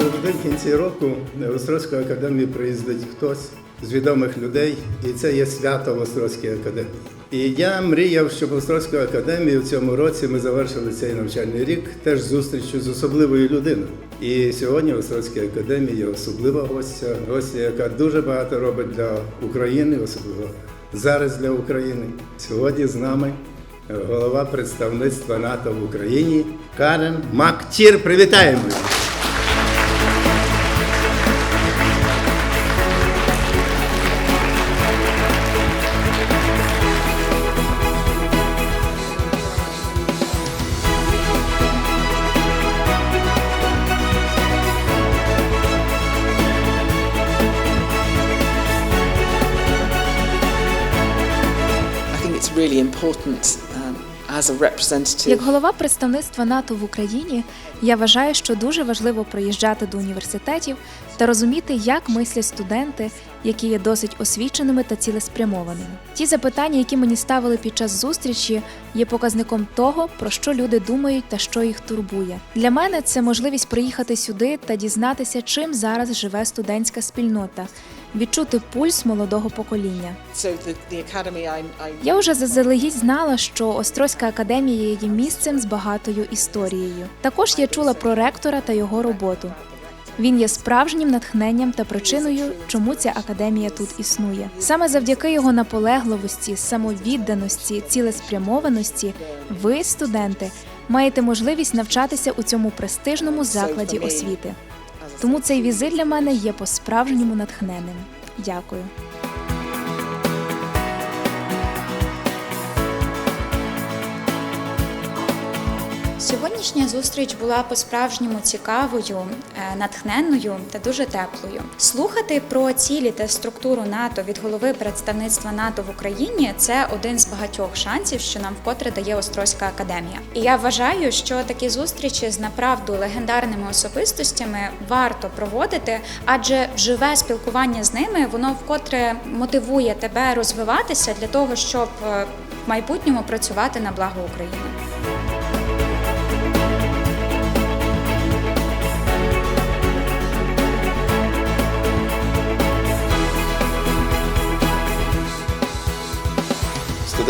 Завжди в кінці року в Острозьку академію приїздить хтось з відомих людей, і це є свято в Острозькій академії. І я мріяв, щоб в Острозьку академію в цьому році ми завершили цей навчальний рік теж зустрічю з особливою людиною. І сьогодні в Острозькій академії є особлива гостя, гостя, яка дуже багато робить для України, особливо зараз для України. Сьогодні з нами е, голова представництва НАТО в Україні Карен Мактір. Привітаємо! Really important um, as a representative. Як голова представництва НАТО в Україні, я вважаю, що дуже важливо приїжджати до університетів та розуміти, як мислять студенти, які є досить освіченими та цілеспрямованими. Ті запитання, які мені ставили під час зустрічі, є показником того, про що люди думають та що їх турбує. Для мене це можливість приїхати сюди та дізнатися, чим зараз живе студентська спільнота, відчути пульс молодого покоління. Я вже заздалегідь знала, що Острозька академія є місцем з багатою історією. Також я чула про ректора та його роботу. Він є справжнім натхненням та причиною, чому ця академія тут існує. Саме завдяки його наполегливості, самовідданості, цілеспрямованості, ви, студенти, маєте можливість навчатися у цьому престижному закладі освіти. Тому цей візит для мене є по-справжньому натхненним. Дякую. Сьогоднішня зустріч була по-справжньому цікавою, е, натхненною та дуже теплою. Слухати про цілі та структуру НАТО від голови представництва НАТО в Україні це один з багатьох шансів, що нам вкотре дає Острозька академія. І я вважаю, що такі зустрічі з направду легендарними особистостями варто проводити, адже живе спілкування з ними воно вкотре мотивує тебе розвиватися для того, щоб е, в майбутньому працювати на благо України.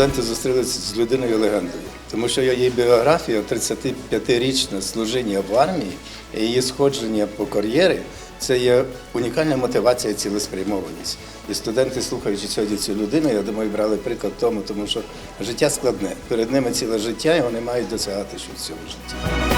Студенти зустрілися з людиною легендою, тому що її біографія 35-річне служіння в армії і її сходження по кар'єрі це є унікальна мотивація цілеспрямованість. І студенти, слухаючи сьогодні цю людину, я думаю, брали приклад тому, тому що життя складне. Перед ними ціле життя, і вони мають досягати щось в цьому житті.